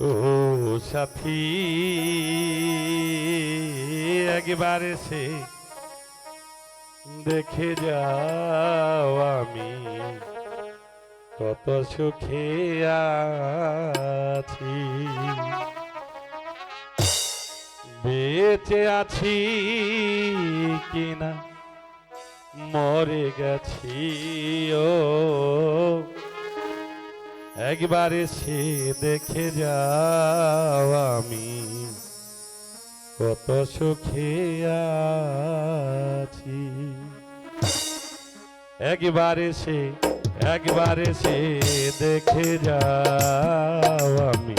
ও সাথী, একবার সে দেখে যাও আমি কত সুখে আছি। বেঁচে আছি কিনা মরে গেছি, ও একবার সে দেখে যাও আমি। কত সুখে আছি। একবার সে একবার সে দেখে যাও আমি।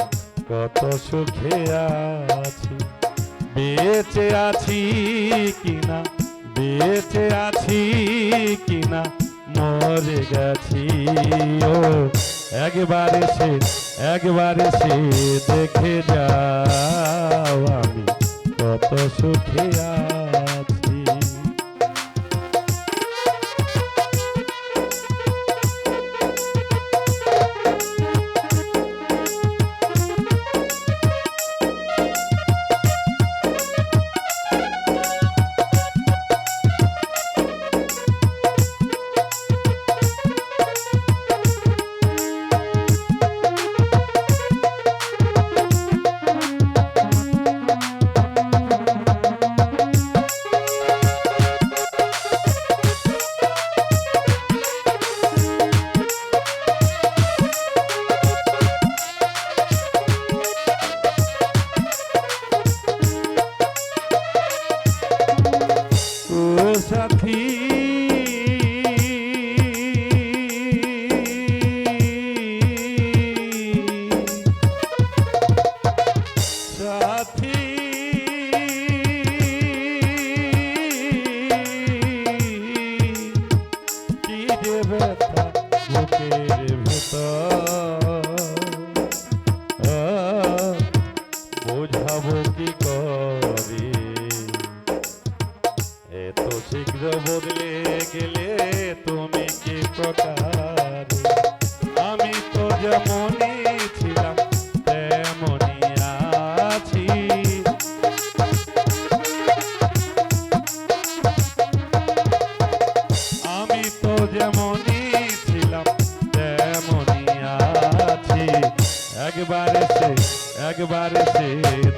কত সুখে আছি। বেঁচে আছি কিনা, বেঁচে আছি কিনা, মরে গেছি ও। একবারে সে একবারে সে দেখে যাও আমি কত সুখে সাথী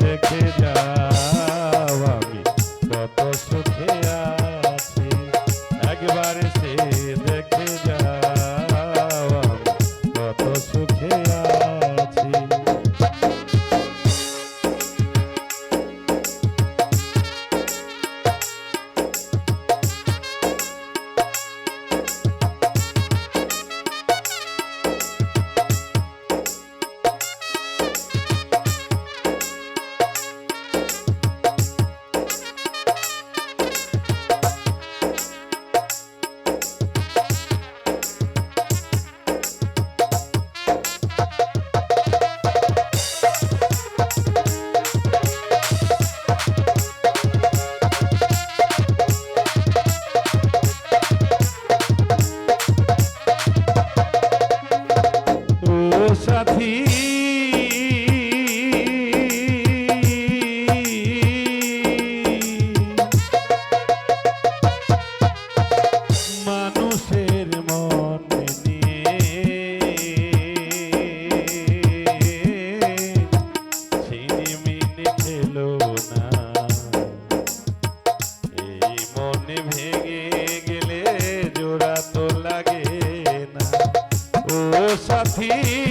দেখে যাও நீ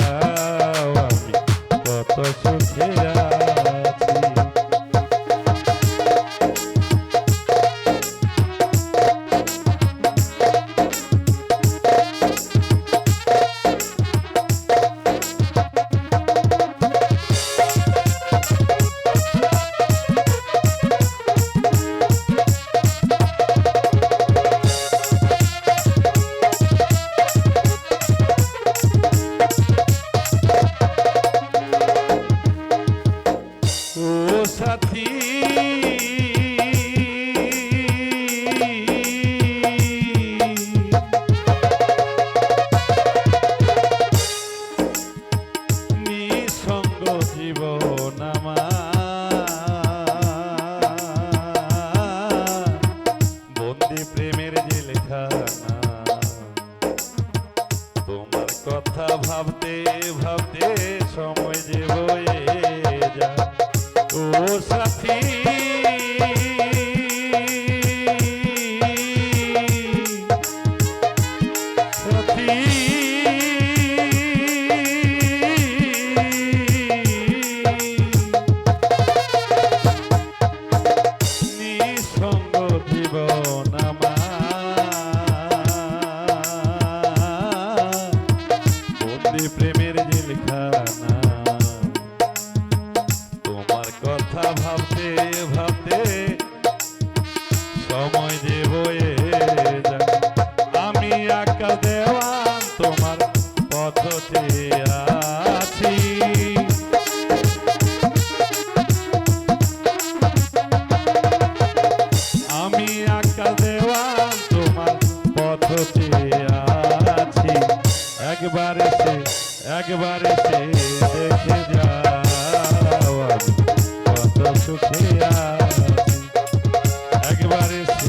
কাল দেওয়ান তোমার পথ আছি। একবার এসে একবার এসে দেখে যাও কত সুখে আছি। একবার এসে